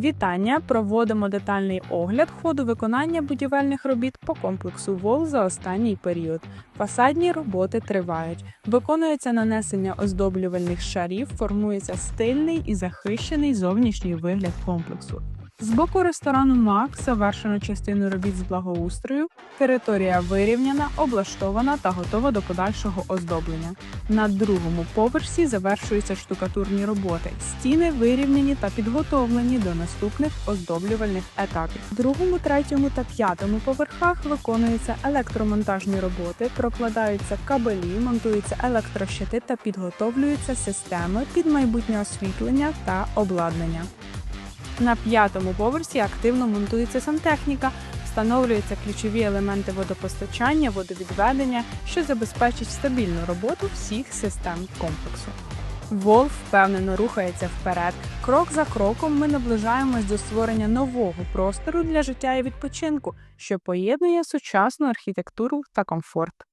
Вітання! Проводимо детальний огляд ходу виконання будівельних робіт по комплексу ВОЛ за останній період. Фасадні роботи тривають. Виконується нанесення оздоблювальних шарів, формується стильний і захищений зовнішній вигляд комплексу. З боку ресторану МАК завершено частину робіт з благоустрою. Територія вирівняна, облаштована та готова до подальшого оздоблення. На другому поверсі завершуються штукатурні роботи. Стіни вирівняні та підготовлені до наступних оздоблювальних етапів. В другому, третьому та п'ятому поверхах виконуються електромонтажні роботи, прокладаються кабелі, монтуються електрощити та підготовлюються системи під майбутнє освітлення та обладнання. На п'ятому поверсі активно монтується сантехніка, встановлюються ключові елементи водопостачання, водовідведення, що забезпечить стабільну роботу всіх систем комплексу. Вол впевнено рухається вперед. Крок за кроком ми наближаємось до створення нового простору для життя і відпочинку, що поєднує сучасну архітектуру та комфорт.